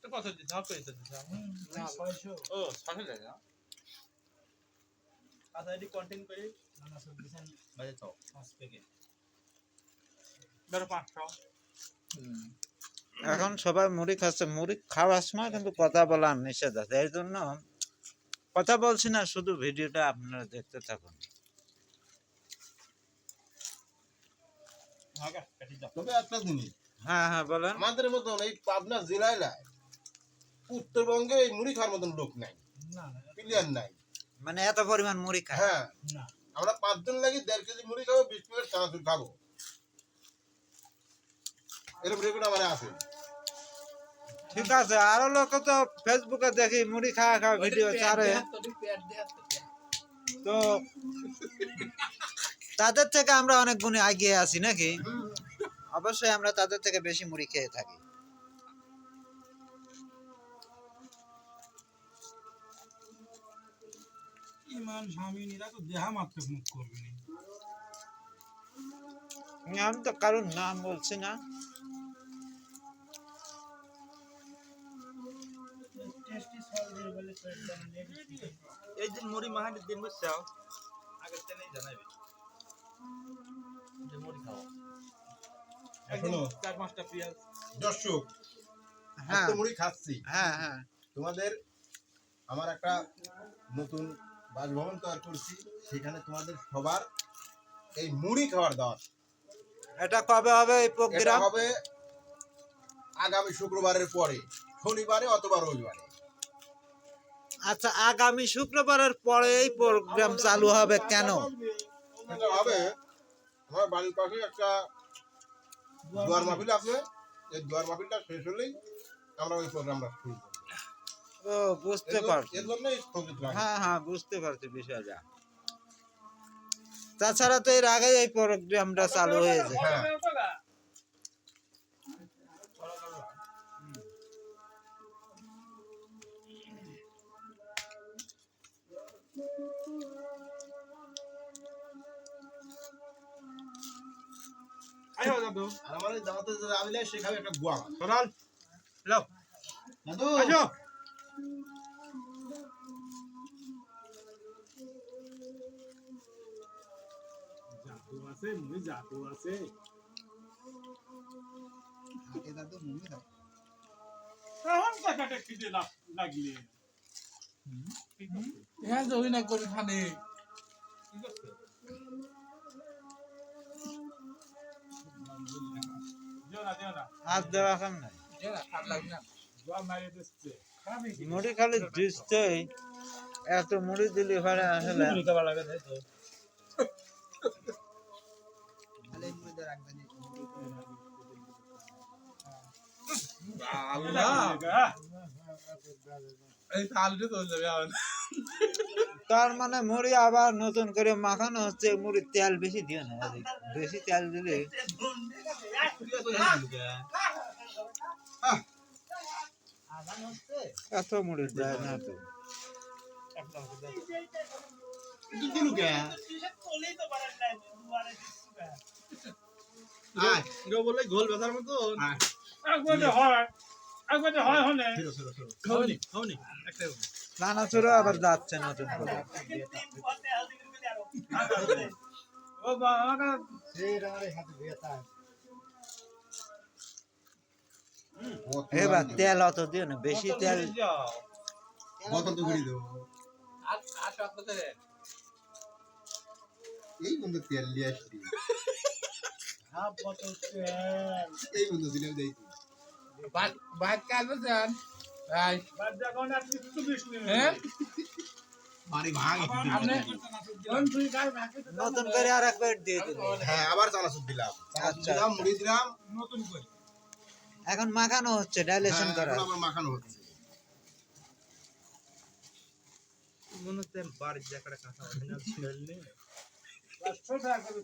তো কত দিতে হবে? তো দিতে হবে? না ছয়শো। ও ছশো টাকা? আচ্ছা এটি কন্টেন্ট করে নানা সব দিচ্ছেন বাজে তো। পাঁচ প্যাকেট ধরো পাঁচশো। এখন সবাই মুড়ি খাচ্ছে। মুড়ি খাওয়ার সময় কিন্তু কথা বলা নিষেধ আছে। এই জন্য কথা বলছি না শুধু ভিডিওটা আপনারা দেখতে থাকুন। আগা কাটি দাও। তবে একটা জিনিস হ্যাঁ হ্যাঁ বলেন। আমাদের মতন এই পাবনা জেলায় নাই উত্তরবঙ্গে এই মুড়ি খাওয়ার মতন লোক নাই না না। প্লেয়ার নাই। মানে এত পরিমাণ মুড়ি খায়। হ্যাঁ না। আমরা পাঁচজন লাগি দেড় কেজি মুড়ি খাব বিশ প্লেট চানাচুর খাব। এরকম রেকর্ড আমার আছে। ঠিক আছে আরও লোক তো ফেসবুকে দেখি মুড়ি খাওয়া খাওয়া ভিডিও ছাড়ে। তো তাদের থেকে আমরা অনেক গুণে এগিয়ে আছি নাকি? অবশ্যই আমরা তাদের থেকে বেশি মুড়ি খেয়ে থাকি। ইমান স্বামীরা তো দেহা মাত্র মুখ করবে আমি তো কারোর নাম বলছি না। এই দিন মুড়ি মাহাটি দিন বুঝছাও আগের দিনই চার পাঁচটা পেঁয়াজ। দর্শক হ্যাঁ। মুড়ি খাচ্ছি। হ্যাঁ হ্যাঁ। তোমাদের আমার একটা নতুন বাসভবন তৈরি করছি। সেখানে তোমাদের সবার এই মুড়ি খাওয়ার দাওয়াত। এটা কবে হবে এই প্রোগ্রাম হবে আগামী শুক্রবারের পরে। শনিবারে অথবা রবিবারে। আচ্ছা আগামী শুক্রবারের পরে এই প্রোগ্রাম চালু হবে কেন? এটা হবে আমার বাড়ির পাশে একটা দুয়ার মাহফিল এই দুয়ার মাহফিলটা শেষ হলেই আমরা ওই প্রোগ্রামটা শুরু করব। ও বুঝতে পারছি। এর জন্যই স্থগিত রাখা। হ্যাঁ হ্যাঁ বুঝতে পারছি বিষয়টা। তাছাড়া তো এর আগে এই প্রোগ্রামটা চালু হয়েছে। হ্যাঁ। দাদু আর আমার দাওয়াতে যে সে খাবে একটা গোয়া মাছ। লাও দাদু। আসো। জাদু আছে মুই জাদু আছে। এখন টাকাটা খিদে লাগলে। হ্যাঁ জই না করে খানে। দিও হাত দেওয়া খান নাই। মুড়ি খালি দিচ্ছেই, এত মুড়ি দিলে পরে আসলে তার মানে মুড়ি আবার নতুন করে মাখানো হচ্ছে মুড়ি তেল বেশি দিও না, বেশি তেল দিলে এত মুড়ি দেয় না তো। বলে গোল বেতার মতো হয় হয় নানা চুরো আবার যাচ্ছে নতুন করে ও বাবা এবার তেল অত দিও না বেশি তেল বোতল তো ঘুরি দেবো। এই বন্ধু তেল নিয়ে এই বন্ধু ভাত ভাই আর কিছু হ্যাঁ? বাড়ি ভাঙ কাল ভাগে নতুন করে আর এক প্লেট দিয়ে দিল হ্যাঁ আবার চানাচুর দিলাম। চানাচুর আচ্ছা, দিলাম। মুড়ি দিলাম। নতুন করে। এখন মাখানো হচ্ছে ডাইলেশন হ্যাঁ, করা আমার মাখানো হচ্ছে। মনে হচ্ছে বাড়ির জায়গাটা কাঁচা হবে না ছেলে করে